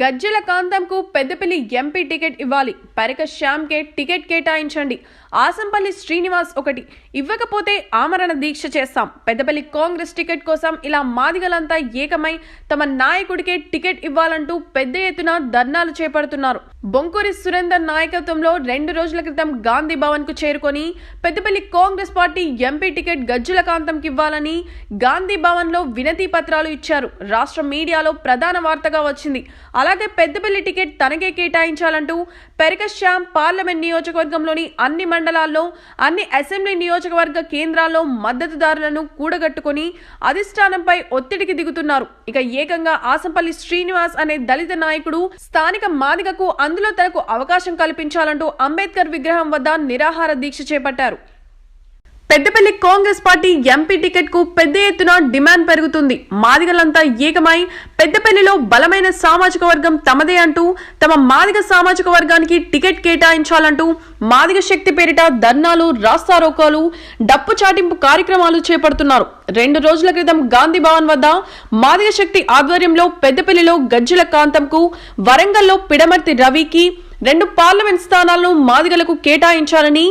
గజ్జల కాంతంకు Peddapalli MP ticket ఇవ్వాలి. Parika Shyam K ticket కేటాయించండి. ఆసంపల్లి శ్రీనివాస్ ఒకటి. ఇవ్వకపోతే ఆమరణ దీక్ష చేస్తాం. పెద్దపల్లి కాంగ్రెస్ టికెట్ కోసం ఇలా మాదిగలంతా ఏకమై తమ నాయకుడికే టికెట్ ఇవ్వాలంటూ పెద్ద ఎత్తున ధర్నాలు చేపడుతున్నారు. బొంకూరి సురేందర్ నాయకత్వంలో రెండు రోజుల క్రితం గాంధీ భవన్కు చేరుకొని Peddapalli Congress party MP ticket Gajjala కాంతంకి ఇవ్వాలని గాంధీ భవన్లో వినతి పత్రాలు ఇచ్చారు. రాష్ట్ర మీడియాలో ప్రధాన వార్తగా వచ్చింది. అలా అలాగే పెద్దపల్లి టికెట్ తనకే కేటాయించాలంటూ పెరకశ్యామ్ పార్లమెంట్ నియోజకవర్గంలోని అన్ని మండలాల్లో అన్ని అసెంబ్లీ నియోజకవర్గ కేంద్రాల్లో మద్దతుదారులను కూడగట్టుకొని అధిష్టానంపై ఒత్తిడికి దిగుతున్నారు. ఇక ఏకంగా ఆసంపల్లి శ్రీనివాస్ అనే దళిత నాయకుడు స్థానిక మాదిగకు అందులో తనకు అవకాశం కల్పించాలంటూ అంబేద్కర్ విగ్రహం వద్ద నిరాహార దీక్ష చేపట్టారు. పెద్దపల్లి కాంగ్రెస్ పార్టీ ఎంపీ టికెట్కు పెద్ద ఎత్తున డిమాండ్ పెరుగుతుంది. మాదిగలంతా ఏకమై పెద్దపల్లిలో బలమైన సామాజిక వర్గం తమదే అంటూ తమ మాదిగ సామాజిక వర్గానికి టికెట్ కేటాయించాలంటూ మాదిగ శక్తి పేరిట ధర్నాలు రాస్తారోకాలు డప్పు చాటింపు కార్యక్రమాలు చేపడుతున్నారు. రెండు రోజుల క్రితం గాంధీ భవన్ వద్ద మాదిగ శక్తి ఆధ్వర్యంలో పెద్దపల్లిలో గజ్జల కాంతంకు వరంగల్లో పిడమర్తి రవికి రెండు పార్లమెంట్ స్థానాలను మాదిగలకు కేటాయించాలని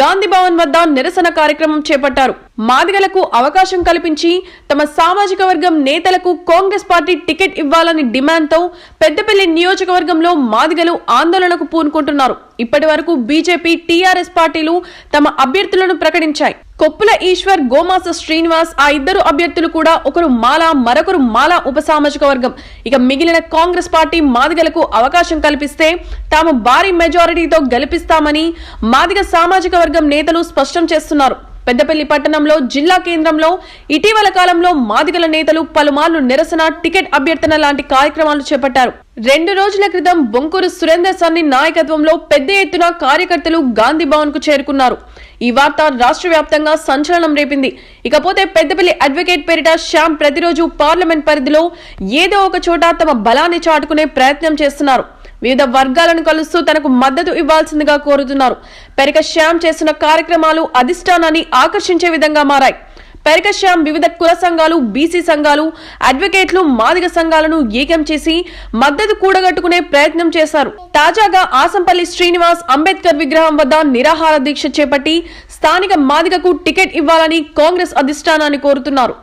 గాంధీ భవన్ వద్ద నిరసన కార్యక్రమం చేపట్టారు. మాదిగలకు అవకాశం కల్పించి తమ సామాజిక వర్గం నేతలకు కాంగ్రెస్ పార్టీ టికెట్ ఇవ్వాలని డిమాండ్తో పెద్దపల్లి నియోజకవర్గంలో మాదిగలు ఆందోళనకు పూనుకుంటున్నారు. ఇప్పటి వరకు బీజేపీ టీఆర్ఎస్ పార్టీలు తమ అభ్యర్థులను ప్రకటించాయి. కొప్పుల ఈశ్వర్ గోమాస శ్రీనివాస్ ఆ ఇద్దరు అభ్యర్థులు కూడా ఒకరు మాల మరొకరు మాల ఉపసామాజిక వర్గం ఇక మిగిలిన కాంగ్రెస్ పార్టీ మాదిగలకు అవకాశం కల్పిస్తే తాము భారీ మెజారిటీతో గెలిపిస్తామని మాదిగ సామాజిక వర్గం నేతలు స్పష్టం చేస్తున్నారు. పెద్దపల్లి పట్టణంలో జిల్లా కేంద్రంలో ఇటీవల కాలంలో మాదిగల నేతలు పలుమార్లు నిరసన టికెట్ అభ్యర్థన లాంటి కార్యక్రమాలు చేపట్టారు. రెండు రోజుల క్రితం బొంకూరు సురేందర్ సన్ని నాయకత్వంలో పెద్ద ఎత్తున కార్యకర్తలు గాంధీ భవన్కు చేరుకున్నారు. ఈ వార్త రాష్ట్ర వ్యాప్తంగా సంచలనం రేపింది. ఇకపోతే పెద్దపల్లి అడ్వకేట్ పేరిట శ్యామ్ ప్రతిరోజు పార్లమెంట్ పరిధిలో ఏదో ఒక చోట తమ బలాన్ని చాటుకునే ప్రయత్నం చేస్తున్నారు. వివిధ వర్గాలను కలుస్తూ తనకు మద్దతు ఇవ్వాల్సిందిగా కోరుతున్నారు. పెరిక శ్యామ్ చేస్తున్న కార్యక్రమాలు అధిష్టానాన్ని ఆకర్షించే విధంగా మారాయి. పెరిక శ్యామ్ వివిధ కుల సంఘాలు బీసీ సంఘాలు అడ్వకేట్లు మాదిగ సంఘాలను ఏకం చేసి మద్దతు కూడగట్టుకునే ప్రయత్నం చేశారు. తాజాగా ఆసంపల్లి శ్రీనివాస్ అంబేద్కర్ విగ్రహం వద్ద నిరాహార దీక్ష చేపట్టి స్థానిక మాదిగకు టికెట్ ఇవ్వాలని కాంగ్రెస్ అధిష్టానాన్ని కోరుతున్నారు.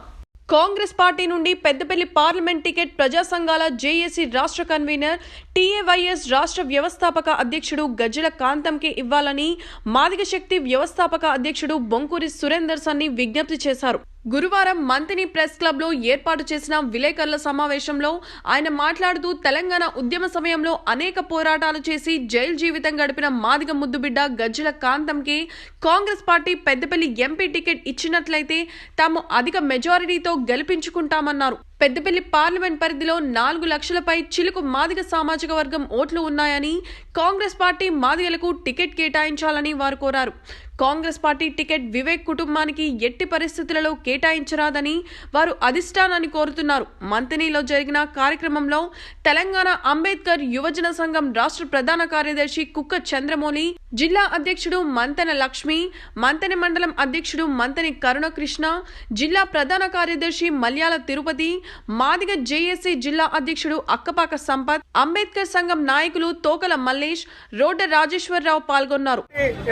కాంగ్రెస్ పార్టీ నుండి పెద్దపల్లి పార్లమెంట్ టికెట్ ప్రజా సంఘాల జేఏసీ రాష్ట్ర కన్వీనర్ టీఏవైఎస్ రాష్ట్ర వ్యవస్థాపక అధ్యక్షుడు గజ్జల కాంతంకి ఇవ్వాలని మాదిగ శక్తి వ్యవస్థాపక అధ్యక్షుడు బొంకూరి సురేందర్ సన్ని విజ్ఞప్తి చేశారు. గురువారం మంతిని ప్రెస్ క్లబ్లో ఏర్పాటు చేసిన విలేకరుల సమావేశంలో ఆయన మాట్లాడుతూ తెలంగాణ ఉద్యమ సమయంలో అనేక పోరాటాలు చేసి జైలు జీవితం గడిపిన మాదిగ ముద్దుబిడ్డ Gajjala కాంతంకి Congress party Peddapalli MP ticket ఇచ్చినట్లయితే తాము అధిక మెజారిటీతో గెలిపించుకుంటామన్నారు. పెద్దపల్లి పార్లమెంట్ పరిధిలో నాలుగు లక్షలపై చిలుకు మాదిగ సామాజిక వర్గం ఓట్లు ఉన్నాయని కాంగ్రెస్ పార్టీ మాదిగలకు టికెట్ కేటాయించాలని వారు కోరారు. కాంగ్రెస్ పార్టీ టికెట్ వివేక్ కుటుంబానికి ఎట్టి పరిస్థితులలో కేటాయించరాదని వారు అధిష్టానాన్ని కోరుతున్నారు. మంతనీలో జరిగిన కార్యక్రమంలో తెలంగాణ అంబేద్కర్ యువజన సంఘం రాష్ట్ర ప్రధాన కార్యదర్శి కుక్క చంద్రమౌళి జిల్లా అధ్యక్షుడు మంతెన లక్ష్మి మంతెన మండలం అధ్యక్షుడు మంతని కరుణకృష్ణ జిల్లా ప్రధాన కార్యదర్శి మల్యాల తిరుపతి మాదిగ జేఏసీ జిల్లా అధ్యక్షుడు అక్కపాక సంపత్ అంబేద్కర్ సంఘం నాయకులు తోకల మల్లేష్ రోడ్డ రాజేశ్వరరావు పాల్గొన్నారు.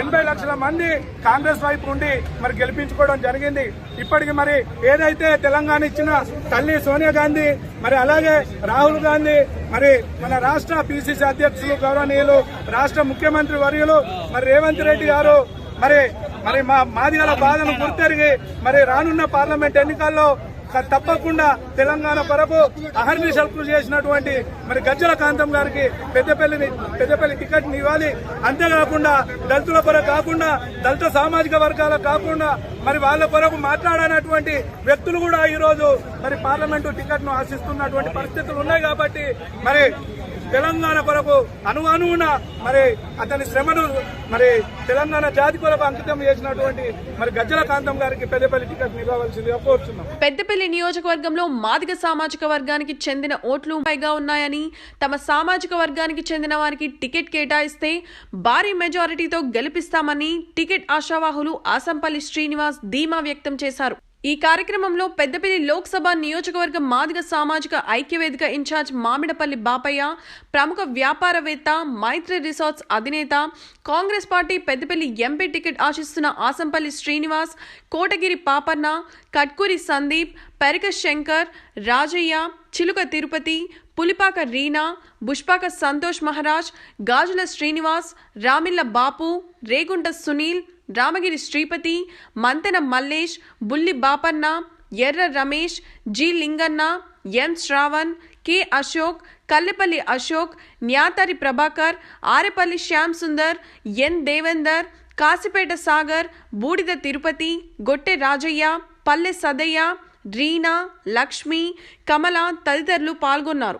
ఎనభై లక్షల మంది కాంగ్రెస్ వైపు ఉండి మరి గెలిపించుకోవడం జరిగింది. ఇప్పటికి మరి ఏదైతే తెలంగాణ ఇచ్చిన తల్లి సోనియా గాంధీ మరి అలాగే రాహుల్ గాంధీ మరి మన రాష్ట్ర పిసిసి అధ్యక్షులు గౌరవనీయులు రాష్ట్ర ముఖ్యమంత్రి వర్యులు మరి రేవంత్ రెడ్డి గారు మరి మరి మా మాదిగల బాధను గుర్తెరిగి మరి రానున్న పార్లమెంట్ ఎన్నికల్లో తప్పకుండా తెలంగాణ పరపు అహర్నిశలు కృషి చేసినటువంటి మరి గజ్జల కాంతం గారికి పెద్దపల్లిని పెద్దపల్లి టికెట్ ఇవ్వాలి. అంతేకాకుండా దళితుల పొర కాకుండా దళిత సామాజిక వర్గాల కాకుండా మరి వాళ్ళ కొరకు మాట్లాడనటువంటి వ్యక్తులు కూడా ఈ రోజు మరి పార్లమెంటు టికెట్ను ఆశిస్తున్నటువంటి పరిస్థితులు ఉన్నాయి కాబట్టి మరి తెలంగాణ కొరకు అణు మరి అతని శ్రమను మరి తెలంగాణ జాతి కొరకు అంకితం చేసినటువంటి మరి గజ్జల కాంతం గారికి పెద్దపల్లి టికెట్ ఇవ్వవలసిందిగా కోరుతున్నాం పెద్దపల్లి నియోజకవర్గంలో మాదిగ సామాజిక వర్గానికి చెందిన ఓట్లు పైగా ఉన్నాయని తమ సామాజిక వర్గానికి చెందిన వారికి టికెట్ కేటాయిస్తే భారీ మెజారిటీతో గెలిపిస్తామని టికెట్ ఆశావాహులు ఆసంపల్లి శ్రీనివాస్ ధీమా వ్యక్తం చేశారు. ఈ కార్యక్రమంలో పెద్దపల్లి లోక్సభ నియోజకవర్గ మాదిగ సామాజిక ఐక్యవేదిక ఇన్ఛార్జ్ మామిడపల్లి బాపయ్య ప్రముఖ వ్యాపారవేత్త మైత్రి రిసార్ట్స్ అధినేత Congress party Peddapalli MP ticket ఆశిస్తున్న ఆసంపల్లి శ్రీనివాస్ కోటగిరి పాపన్న కట్కూరి సందీప్ పెరక శంకర్ రాజయ్య చిలుక తిరుపతి పులిపాక రీనా బుష్పాక సంతోష్ మహారాజ్ గాజుల శ్రీనివాస్ రామిల్ల బాపు Regunta Sunil Ramagiri Sripati Manthena Mallesh Bulli Bapanna Erra Ramesh G Linganna M Shravan K Ashok Kallepalli Ashok Nyathari Prabhakar Arepalli Shyam Sundar N Devender Kasipeta Sagar Budida Tirupati Gotte Rajaiah పల్లె సదయ్య రీనా లక్ష్మి కమల తదితరులు పాల్గొన్నారు.